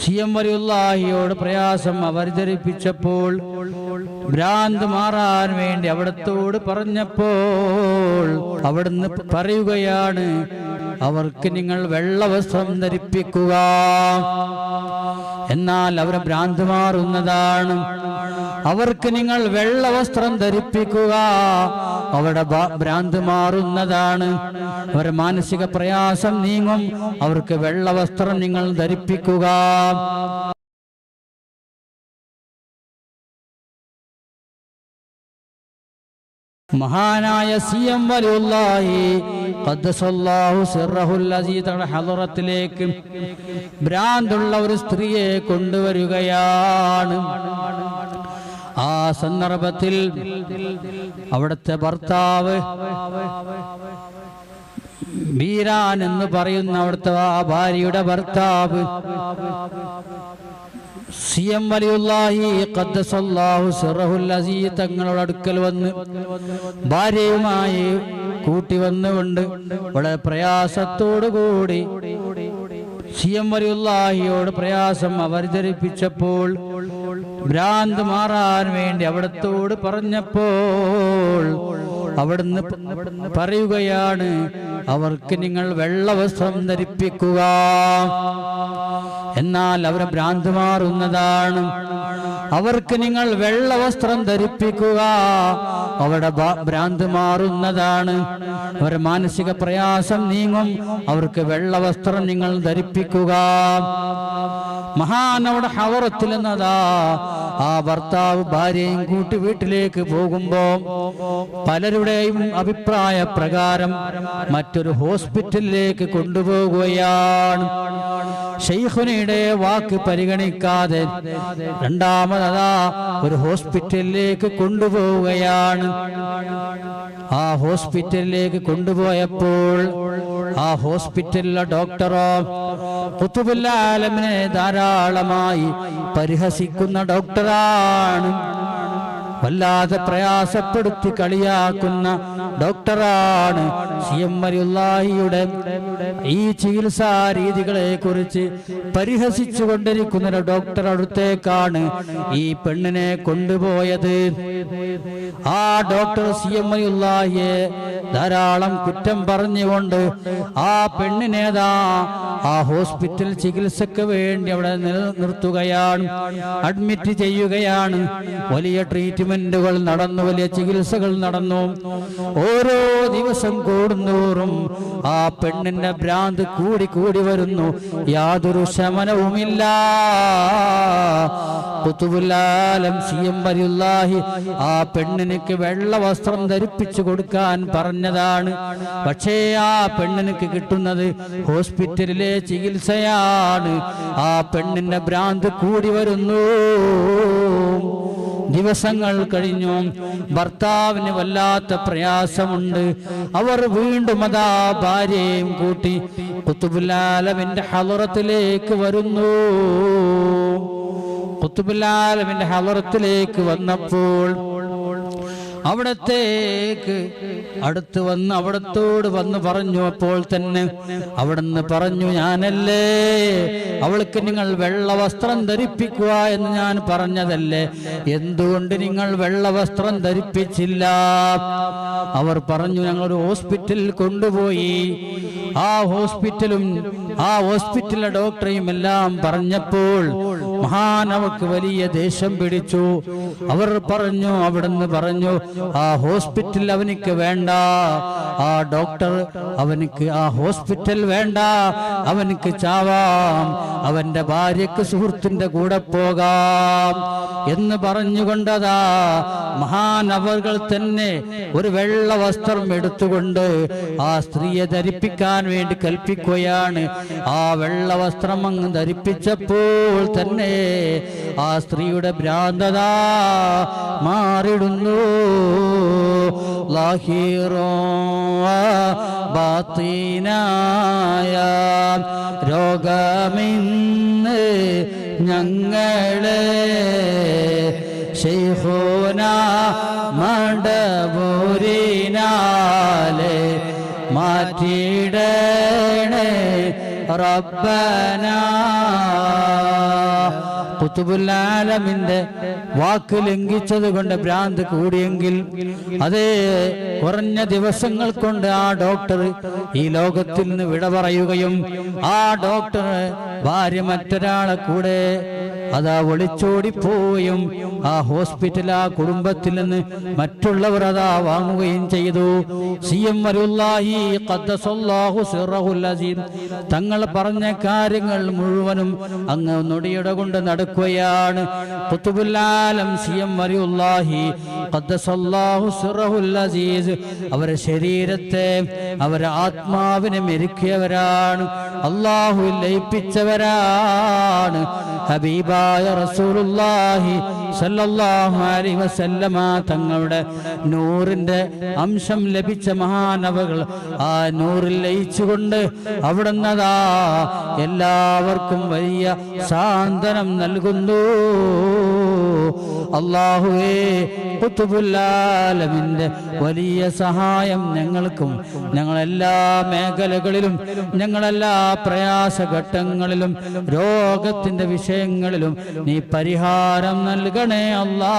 C M വലിയുള്ളാഹിയോട് പ്രയാസം അവതരിപ്പിച്ചപ്പോൾ ഭ്രാന്ത് മാറാൻ വേണ്ടി അവിടത്തോട് പറഞ്ഞപ്പോൾ അവിടുന്ന് പറയുകയാണ് അവർക്ക് നിങ്ങൾ വെള്ളവസ്ത്രം ധരിപ്പിക്കുക. എന്നാൽ അവർ ഭ്രാന്ത് മാറുന്നതാണ് അവർക്ക് നിങ്ങൾ വെള്ളവസ്ത്രം ധരിപ്പിക്കുക. അവരുടെ ഭ്രാന്ത് മാറുന്നതാണ്. അവരുടെ മാനസിക പ്രയാസം നീങ്ങും. അവർക്ക് വെള്ള വസ്ത്രം നിങ്ങൾ ധരിപ്പിക്കുക. മഹാനായ സി എം വലിയുള്ളാഹി ഭ്രാന്തുള്ള ഒരു സ്ത്രീയെ കൊണ്ടുവരികയാണ്. സന്ദർഭത്തിൽ അവിടുത്തെ ഭർത്താവ് ബീരാൻ എന്ന് പറയുന്ന അവിടുത്തെ ആ ഭാര്യയുടെ ഭർത്താവ് സി എം ഖദ്ദസല്ലാഹു തങ്ങളുടെ അടുക്കൽ വന്ന് ഭാര്യയുമായി കൂട്ടി വന്നുകൊണ്ട് വളരെ പ്രയാസത്തോടു കൂടി സി എം വലിയുള്ളാഹിയോട് പ്രയാസം അവതരിപ്പിച്ചപ്പോൾ ഭ്രാന്ത് മാറാൻ വേണ്ടി അവിടത്തോട് പറഞ്ഞപ്പോൾ അവിടുന്ന് പറയുകയാണ് അവർക്ക് നിങ്ങൾ വെള്ളവസ്ത്രം ധരിപ്പിക്കുക. എന്നാൽ അവരെ ഭ്രാന്ത് മാറുന്നതാണ്. അവർക്ക് നിങ്ങൾ വെള്ളവസ്ത്രം ധരിപ്പിക്കുക. അവരുടെ ഭ്രാന്ത് മാറുന്നതാണ്. അവരുടെ മാനസിക പ്രയാസം നീങ്ങും. അവർക്ക് വെള്ളവസ്ത്രം നിങ്ങൾ ധരിപ്പിക്കുക. മഹാനവിടെ ഹവറത്തിൽ എന്നതാ ആ ഭർത്താവ് ഭാര്യയും കൂട്ടി വീട്ടിലേക്ക് പോകുമ്പോ പലരുടെയും അഭിപ്രായ പ്രകാരം മറ്റൊരു ഹോസ്പിറ്റലിലേക്ക് കൊണ്ടുപോകുകയാണ്. ഷെയ്ഖുനയുടെ വാക്ക് പരിഗണിക്കാതെ രണ്ടാമതാ ഒരു ഹോസ്പിറ്റലിലേക്ക് കൊണ്ടുപോവുകയാണ്. ആ ഹോസ്പിറ്റലിലേക്ക് കൊണ്ടുപോയപ്പോൾ ആ ഹോസ്പിറ്റലിലെ ഡോക്ടറോ കുത്തുബുല്ലാലമിനെ ധാരാളമായി പരിഹസിക്കുന്ന ഡോക്ടറാണ്. വല്ലാതെ പ്രയാസപ്പെടുത്തി കളിയാക്കുന്ന ഡോക്ടറാണ് സി എം ഈ ചികിത്സാ രീതികളെ കുറിച്ച് പരിഹസിച്ചു കൊണ്ടിരിക്കുന്ന ഡോക്ടർ അടുത്തേക്കാണ് ഈ പെണ്ണിനെ കൊണ്ടുപോയത്. ആ ഡോക്ടർ സി എം അലിയുള്ളാഹിയെ ധാരാളം കുറ്റം പറഞ്ഞുകൊണ്ട് ആ പെണ്ണിനേതാ ആ ഹോസ്പിറ്റൽ ചികിത്സക്ക് വേണ്ടി അവിടെ നിലനിർത്തുകയാണ് അഡ്മിറ്റ് ചെയ്യുകയാണ്. വലിയ ട്രീറ്റ്മെന്റുകൾ നടന്നു വലിയ ചികിത്സകൾ നടന്നു. ഓരോ ദിവസം കൂടുന്തോറും ആ പെണ്ണിന്റെ ഭ്രാന്ത് കൂടി കൂടി വരുന്നു. യാതൊരു ശമനവുമില്ല. കുത്തുബുല്ലാലം സി എം ആ പെണ്ണിനക്ക് വെള്ള വസ്ത്രം ധരിപ്പിച്ചു കൊടുക്കാൻ പറഞ്ഞതാണ്. പക്ഷേ ആ പെണ്ണിനക്ക് കിട്ടുന്നത് ഹോസ്പിറ്റലിലെ ചികിത്സയാണ്. ആ പെണ്ണിന്റെ ഭ്രാന്ത് കൂടി വരുന്നു. ദിവസങ്ങൾ കഴിഞ്ഞു ഭർത്താവിന് വല്ലാത്ത പ്രയാസമുണ്ട്. അവർ വീണ്ടും അതാ ഭാര്യയും കൂട്ടി കുത്തുബുല്ലാലമിന്റെ ഹലറത്തിലേക്ക് വരുന്നു. കുത്തുബുല്ലാലമിന്റെ ഹലറത്തിലേക്ക് വന്നപ്പോൾ അവിടത്തേക്ക് അടുത്ത് വന്ന് അവിടത്തോട് വന്ന് പറഞ്ഞു അപ്പോൾ തന്നെ അവിടുന്ന് പറഞ്ഞു ഞാനല്ലേ അവൾക്ക് നിങ്ങൾ വെള്ള വസ്ത്രം ധരിപ്പിക്കുക എന്ന് ഞാൻ പറഞ്ഞതല്ലേ? എന്തുകൊണ്ട് നിങ്ങൾ വെള്ള വസ്ത്രം ധരിപ്പിച്ചില്ല? അവർ പറഞ്ഞു ഞങ്ങൾ ഒരു ഹോസ്പിറ്റലിൽ കൊണ്ടുപോയി. ആ ഹോസ്പിറ്റലും ആ ഹോസ്പിറ്റലിലെ ഡോക്ടറെയും എല്ലാം പറഞ്ഞപ്പോൾ മഹാനവക്ക് വലിയ ദേഷ്യം പിടിച്ചു. അവർ പറഞ്ഞു അവിടുന്ന് പറഞ്ഞു ആ ഹോസ്പിറ്റൽ അവനിക്ക് വേണ്ട ആ ഡോക്ടർ അവനിക്ക് ആ ഹോസ്പിറ്റൽ വേണ്ട അവനിക്ക് ചാവാം അവന്റെ ഭാര്യക്ക് സുഹൃത്തിന്റെ കൂടെ പോകാം എന്ന് പറഞ്ഞുകൊണ്ടതാ മഹാനവകൾ തന്നെ ഒരു വെള്ള വസ്ത്രം എടുത്തുകൊണ്ട് ആ സ്ത്രീയെ ധരിപ്പിക്കാൻ വേണ്ടി കൽപ്പിക്കുകയാണ്. ആ വെള്ള വസ്ത്രം അങ്ങ് ധരിപ്പിച്ചപ്പോൾ തന്നെ ആ സ്ത്രീയുടെ ഭ്രാന്തത മാറിടുന്നു. ലാഹീറോ ബാത്തീനായ രോഗമിന്ന് ഞങ്ങളെ ശൈഹോന മടബൂരിനാലെ മാറ്റിയിടണേ റബ്ബനാ. കുത്തുബുല്ലാലമിന്റെ വാക്ക് ലംഘിച്ചത് കൊണ്ട് ഭ്രാന്ത് കൂടിയെങ്കിൽ അതേ കുറഞ്ഞ ദിവസങ്ങൾ കൊണ്ട് ആ ഡോക്ടർ ഈ ലോകത്തിൽ നിന്ന് വിട പറയുകയും ആ ഡോക്ടർ ഭാര്യ മറ്റൊരാളെ കൂടെ അതാ ഒളിച്ചോടിപ്പോയും ആ ഹോസ്പിറ്റൽ ആ കുടുംബത്തിൽ നിന്ന് മറ്റുള്ളവർ അതാ വാങ്ങുകയും ചെയ്തു. സി എം വരുല്ലാഹി തങ്ങൾ പറഞ്ഞ കാര്യങ്ങൾ മുഴുവനും അങ്ങ് നൊടിയുടെ കൊണ്ട് നടക്കുകയാണ്. അവരെ ശരീരത്തെ അവരെ ആത്മാവിനെ മെരുക്കിയവരാണ്. അള്ളാഹു ലയിപ്പിച്ചവരാണ്. ഹബീബായ റസൂലുള്ളാഹി സല്ലല്ലാഹു അലൈഹി വസല്ലമ തങ്ങളുടെ നൂറിന്റെ അംശം ലഭിച്ച മഹാനവകൾ ആ നൂറിൽ ലയിച്ചുകൊണ്ട് അവിടുന്നതാ എല്ലാവർക്കും വലിയ സാന്ത്വനം നൽകുന്നു. അള്ളാഹുവേ കുത്തുബുല്ലാലമിന്റെ വലിയ സഹായം ഞങ്ങൾക്കും ഞങ്ങളെല്ലാ മേഖലകളിലും ഞങ്ങളെല്ലാ പ്രയാസഘട്ടങ്ങളിലും രോഗത്തിന്റെ വിഷയങ്ങളിലും നീ പരിഹാരം നൽകണേ അല്ലാ.